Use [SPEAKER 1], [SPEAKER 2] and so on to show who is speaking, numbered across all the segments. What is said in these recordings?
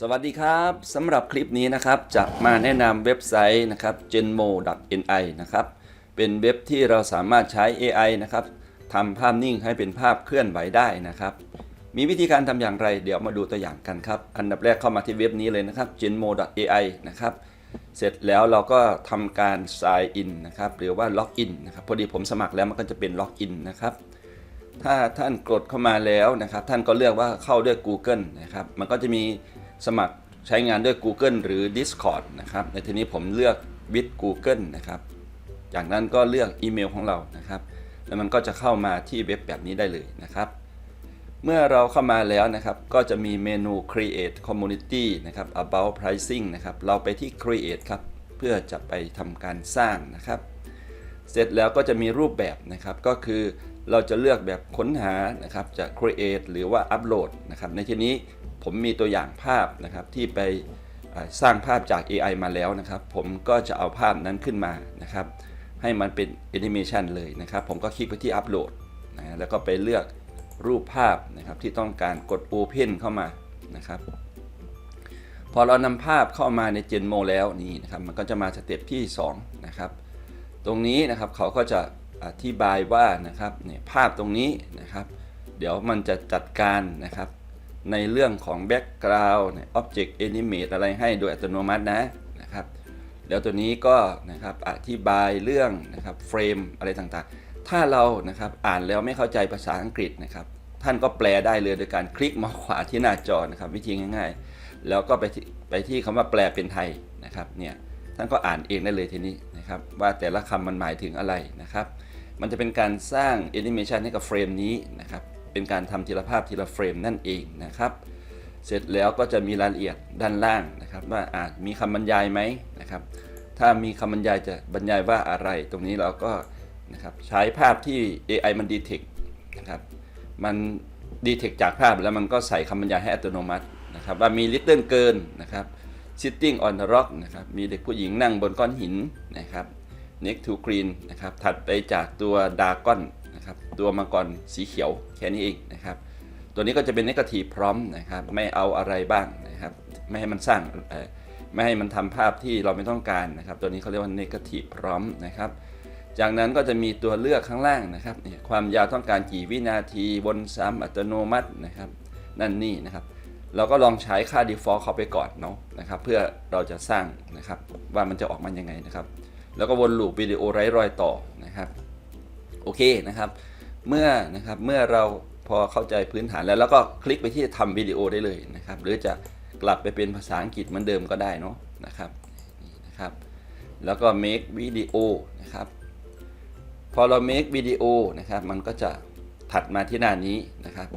[SPEAKER 1] สวัสดีครับสำหรับคลิปนี้นะครับจะมาแนะนำเว็บไซต์นะครับ genmo.ni นะครับเป็นเว็บที่เราสามารถใช้ AI นะครับทำภาพนิ่งให้เป็นภาพเคลื่อนไหวได้นะครับ มีวิธีการทำอย่างไร เดี๋ยวมาดูตัวอย่างกันครับ อันดับแรกเข้ามาที่เว็บนี้เลยนะครับ genmo.ai นะครับเสร็จแล้วเราก็ทำการ sign in นะครับหรือว่า log in นะครับพอดีผมสมัครแล้วมันก็จะเป็น log in นะครับถ้าท่านกดเข้ามาแล้วนะครับ ท่านก็เลือกว่าเข้าด้วย Google นะครับมันก็จะมี สมัครใช้งานด้วย Google หรือ Discord นะครับ ในทีนี้ผมเลือก with Google นะครับ จากนั้นก็เลือกอีเมลของเรานะครับ แล้วมันก็จะเข้ามาที่เว็บแบบนี้ได้เลยนะครับ เมื่อเราเข้ามาแล้วนะครับ ก็จะมีเมนู create community นะครับ about pricing นะครับ เราไปที่ create ครับ เพื่อจะไปทำการสร้างนะครับ เสร็จแล้วก็จะมีรูปแบบนะครับ ก็คือเราจะเลือกแบบค้นหานะครับ จะ create หรือว่า upload นะครับ ในที่นี้ ผมมีตัวอย่างภาพนะครับที่ไปสร้างภาพจาก AI มาแล้วนะครับ ผมก็จะเอาภาพนั้นขึ้นมานะครับ ให้มันเป็น animation เลยนะครับ ผมก็คลิกไปที่ upload นะแล้วก็ไปเลือกรูปภาพนะครับที่ต้องการกด open เข้ามานะครับ พอเรานำภาพเข้ามาใน Genmo แล้วนี่นะครับ มันก็จะมาสเต็ปที่2นะครับ ตรงนี้นะครับเขาก็จะอธิบายว่านะครับเนี่ยภาพตรงนี้นะครับ เดี๋ยวมันจะจัดการนะครับ ในเรื่องของ background เนี่ย object animate อะไรให้โดยอัตโนมัตินะนะครับเดี๋ยวตัวนี้ก็นะครับอธิบายเรื่องนะครับเฟรมอะไรต่างๆ ถ้าเรานะครับอ่านแล้วไม่เข้าใจภาษาอังกฤษนะครับท่านก็แปลได้เลยโดยการคลิกมาขวาที่หน้าจอนะครับวิธีง่าย ๆ แล้วก็ไปที่ไปที่คำว่าแปลเป็นไทยนะครับเนี่ยท่านก็อ่านเองได้เลยทีนี้นะครับว่าแต่ละคำมันหมายถึงอะไรนะครับมันจะเป็นการสร้างแอนิเมชันให้กับเฟรมนี้นะครับ เป็นการทำทีละภาพทีละเฟรมนั่นเองนะครับ เสร็จแล้วก็จะมีรายละเอียดด้านล่างนะครับ ว่าอาจมีคำบรรยายไหมนะครับ ถ้ามีคำบรรยายจะบรรยายว่าอะไร ตรงนี้เราก็นะครับใช้ภาพที่ AI มัน detect นะครับ มันดีเทคจากภาพแล้วมันก็ใส่คำบรรยายให้อัตโนมัตินะครับว่ามีลิตเติ้ลเกินนะครับ sitting on the rock นะครับมีเด็กผู้หญิงนั่งบนก้อนหินนะครับ next to green นะครับถัดไปจากตัวดาก้อน นะครับตัวมังกรสีเขียวแค่นี้เองนะครับตัวนี้ก็จะเป็น negative prompt นะครับไม่เอาอะไรบ้างนะครับไม่ให้มันสร้างไม่ให้มันทำภาพที่เราไม่ต้องการนะครับ ตัวนี้เขาเรียกว่า negative prompt นะครับจากนั้นก็จะมีตัวเลือกข้างล่างนะครับนี่ความยาวต้องการกี่วินาทีบนซ้ำอัตโนมัตินะครับ นั่นนี่นะครับเราก็ลองใช้ค่า default เข้าไปก่อนเนาะนะครับ เพื่อเราจะสร้างนะครับว่ามันจะออกมายังไงนะครับ แล้วก็วนลูปวิดีโอไร้รอยต่อนะครับ โอเคนะครับ เมื่อนะครับเมื่อเราพอเข้าใจพื้นฐานแล้ว แล้วก็คลิกไปที่ทำวิดีโอได้เลยนะครับ หรือจะกลับไปเป็นภาษาอังกฤษเหมือนเดิมก็ได้เนาะนะครับนี่นะครับ แล้วก็ make video นะครับพอเรา make video นะครับ มันก็จะถัดมาที่หน้านี้นะครับ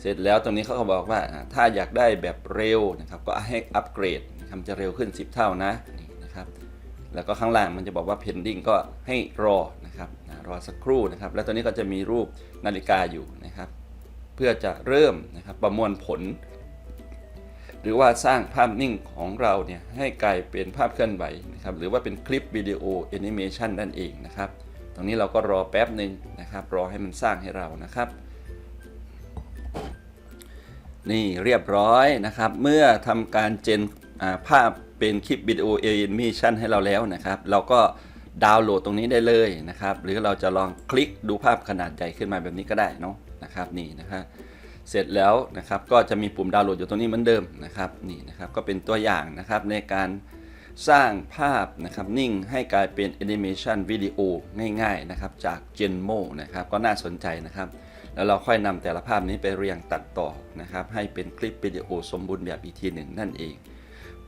[SPEAKER 1] เสร็จแล้วตรงนี้เขาก็บอกว่าถ้าอยากได้แบบเร็วนะครับ ก็ให้อัปเกรดนะครับจะเร็วขึ้น 10 เท่านะนี่นะครับ แล้วก็ข้างล่างมันจะบอกว่า pending ก็ให้รอนะครับ รอสักครู่นะครับ แล้วตอนนี้ก็จะมีรูปนาฬิกาอยู่นะครับ เพื่อจะเริ่มนะครับประมวลผล หรือว่าสร้างภาพนิ่งของเราเนี่ยให้กลายเป็นภาพเคลื่อนไหวนะครับหรือว่าเป็นคลิปวิดีโอแอนิเมชันนั่นเองนะครับ ตรงนี้เราก็รอแป๊บหนึ่งนะครับ รอให้มันสร้างให้เรานะครับนี่เรียบร้อยนะครับ เมื่อทำการเจนภาพเป็นคลิปวิดีโอแอนิเมชันให้เราแล้วนะครับ เราก็ ดาวน์โหลดตรงนี้ได้เลยนะครับ หรือเราจะลองคลิกดูภาพขนาดใหญ่ขึ้นมาแบบนี้ก็ได้เนาะนะครับนี่นะครับเสร็จแล้วนะครับก็จะมีปุ่มดาวน์โหลดอยู่ตรงนี้เหมือนเดิมนะครับนี่นะครับก็เป็นตัวอย่างนะครับในการสร้างภาพนะครับนิ่งให้กลายเป็นแอนิเมชันวิดีโอง่ายๆนะครับจาก Genmo นะครับก็น่าสนใจนะครับ แล้วเราค่อยนำแต่ละภาพนี้ไปเรียงตัดต่อนะครับให้เป็นคลิปวิดีโอสมบูรณ์แบบอีกทีหนึ่งนั่นเอง